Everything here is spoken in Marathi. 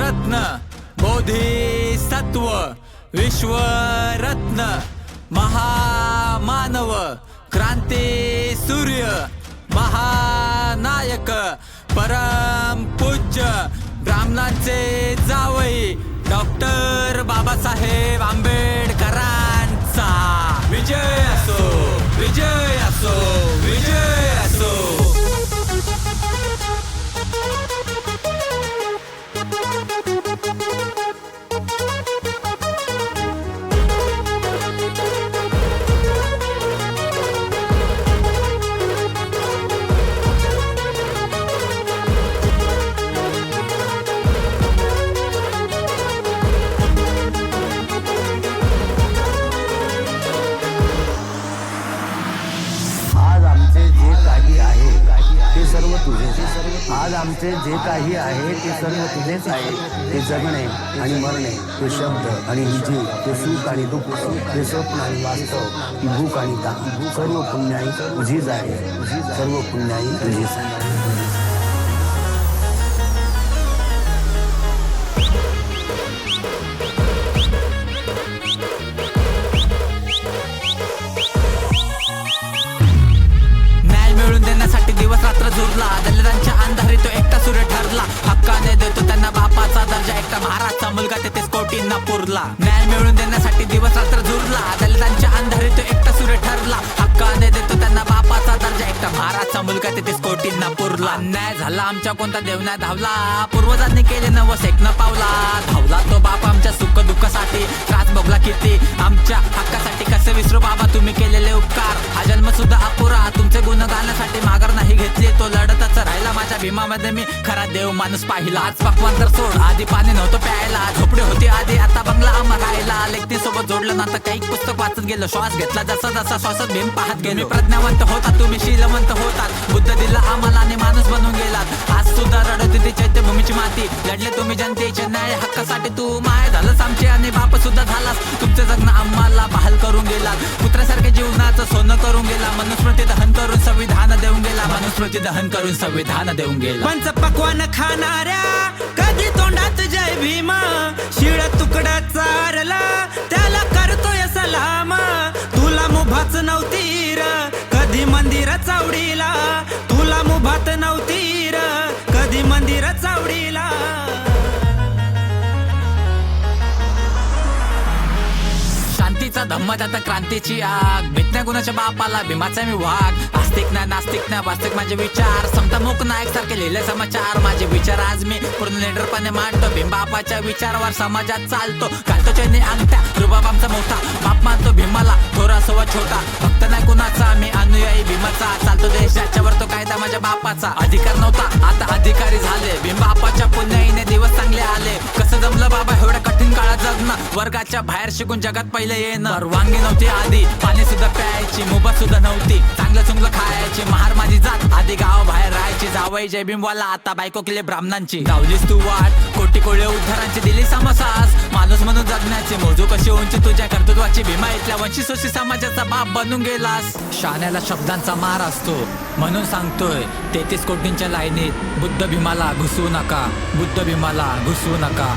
रत्न बोधिसत्व विश्वरत्न महामानव क्रांती सूर्य महानायक परम पूज्य ब्राह्मणांचे जावय तुझेच आज आमचे जे काही आहे ते सर्व तुझेच आहे. ते जगणे आणि मरणे ते शब्द आणि विजय ते सुख आणि दुःख ते स्वप्न आणि वास्तव भूक आणि ताक सर्व पुण्याई तुझीच आहे. सर्व पुण्याई तुझीच आहे. रात्र दलितांच्या अंधारी तो एकटा सूर्य ठरला. हक्काने देतो त्यांना बापाचा दर्जा. एकटा महाराजचा मुलगा तेथे कोटींना पुरला. न्याय मिळवून देण्यासाठी दिवस रात्र झुरला. दलितांच्या अंधारी तो एकटा सूर्य ठरला. हक्काने देतो त्यांना बापाचा दर्जा. एकटा महाराजचा मुलगा तेथेच कोटींना पुरला. न्याय झाला आमच्या कोणता देवना धावला. पूर्वजांनी केले नव सेकन पावला. धावला तो बाप आमच्या सुख दुःखासाठी त्रास भोगला किती? आमच्या हक्कासाठी कसे विसरू बाबा? तुम्ही केलेले उपकार. हा जन्म सुद्धा अपुरा. तुमचे गुण गाण्यासाठी माघार नाही घेतली. तो लढतच राहिला माझ्या भीमामध्ये. मी खरा देव माणूस पाहिला. आज पकवान तर सोड. आधी पाणी नव्हतं प्यायला. झोपडे होती आधी आता बंगला आम्हा आले लेखती सोबत जोडलं ना तर काही पुस्तक वाचत गेलं. श्वास घेतला जसा जसा श्वासात भीम पाहत गेलो. प्रज्ञावंत होता तुम्ही शीलवंत होतात. बुद्ध दिला आम्हाला आणि माणूस बनून गेलात. आज सुद्धा रडत होती चैत्यभूमीची माती. लढले तुम्ही जनतेचे न्याय हक्कासाठी. तू माय झालंस आमचे आणि बाप सुद्धा झालास. तुमचं जगणं आम्हाला बहाल करून गेला पुत्रासारख्या जीवनाचं सोनं करून गेला. मनुस्मृती दहन करून संविधान देऊन गेला. मनुस्मृती दहन करून संविधान देऊन गेला. पंच पकवान खाणाऱ्या आधी तोंडात जय भीमा. शिळ तुकडा चारला त्याला करतोय सलामा. तुला मुभाच नव्हती र कधी मंदिर चावडीला. तुला मुभात नव्हती र कधी मंदिर चावडीला. शांतीचा धम्म त्यात क्रांतीची आग. भेटण्या गुणाच्या बापाला भीमाचा मी वाघ. आस्तिक ना नास्तिक ना वास्तिक माझे विचार. समता मुख नायक सारखे लिहिले समाचार. माझे विचार आज मी पूर्ण निडरपणे मांडतो. भीम बापाच्या विचारावर समाजात चालतो. घालतो चैनी अंगठ्या. रुबाब आमचा मोठा. बाप मानतो भीमाला. थोरा असो छोटा. भक्त नाही कुणाचा मी अनुयायी भीमाचा. चालतो देशाच्यावर तो कायदा माझ्या बापाचा. अधिकार नव्हता. आता अधिकारी झाले. काळात वर्गाच्या बाहेर शिकून जगात पहिले येणं. परवानगी नव्हती आधी पाणी सुद्धा प्यायची मोबत सुद्धा नव्हती. चांगलं चुंगलं खायची महार माझी जात. आधी गाव बाहेर राहायची जावई जय भीमवाला आता बायको केले ब्राह्मणांची. लावलीस तू वाट कोटी कोळे उद्धारांची दिली समसास. माणूस म्हणून जगण्याची मोजू कशी उंची तुझ्या कर्तृत्वाची भीमा इथल्या वंशी सोशी समाजाचा बाप बनून गेलास. शाण्याला शब्दांचा मार असतो. म्हणून सांगतोय तेहतीस कोटींच्या लाईनीत बुद्ध भीमाला घुसवू नका. बुद्ध भीमाला घुसवू नका.